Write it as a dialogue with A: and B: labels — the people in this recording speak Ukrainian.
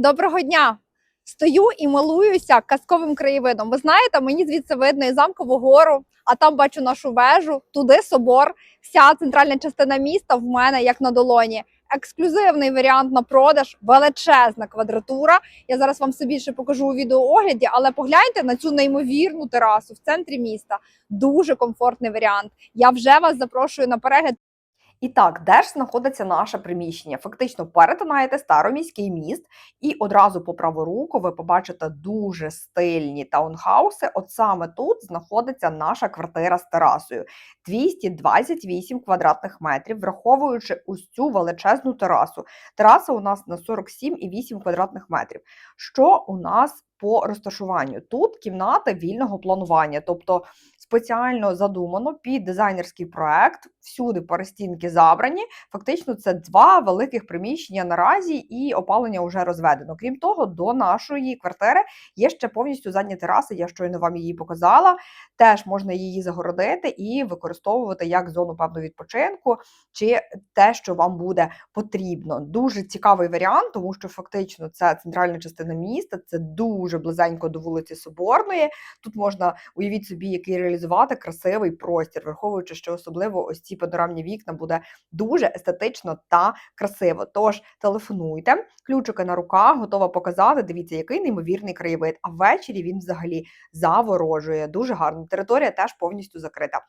A: Доброго дня! Стою і милуюся казковим краєвидом. Ви знаєте, мені звідси видно і замкову гору, а там бачу нашу вежу, туди собор. Вся центральна частина міста в мене як на долоні. Ексклюзивний варіант на продаж, величезна квадратура. Я зараз вам все більше покажу у відеоогляді, але погляньте на цю неймовірну терасу в центрі міста. Дуже комфортний варіант. Я вже вас запрошую на перегляд. І так, де ж знаходиться наше приміщення? Фактично перетинаєте староміський міст, і одразу по праву руку ви побачите дуже стильні таунхауси. От саме тут знаходиться наша квартира з терасою 228 квадратних метрів, враховуючи ось цю величезну терасу. Тераса у нас на 47,8 квадратних метрів. Що у нас по розташуванню? Тут кімнати вільного планування, тобто спеціально задумано під дизайнерський проект. Всюди перестінки забрані. Фактично, це два великих приміщення наразі, і опалення вже розведено. Крім того, до нашої квартири є ще повністю задня тераса. Я щойно вам її показала. Теж можна її загородити і використовувати як зону певного відпочинку, чи те, що вам буде потрібно. Дуже цікавий варіант, тому що фактично це центральна частина міста, це дуже близенько до вулиці Соборної. Тут можна уявіть собі, який реалізувати красивий простір, враховуючи, що особливо ось ці панорамні вікна буде дуже естетично та красиво. Тож телефонуйте, ключики на руках, готова показати. Дивіться, який неймовірний краєвид. А ввечері він взагалі заворожує. Дуже гарно. Територія теж повністю закрита.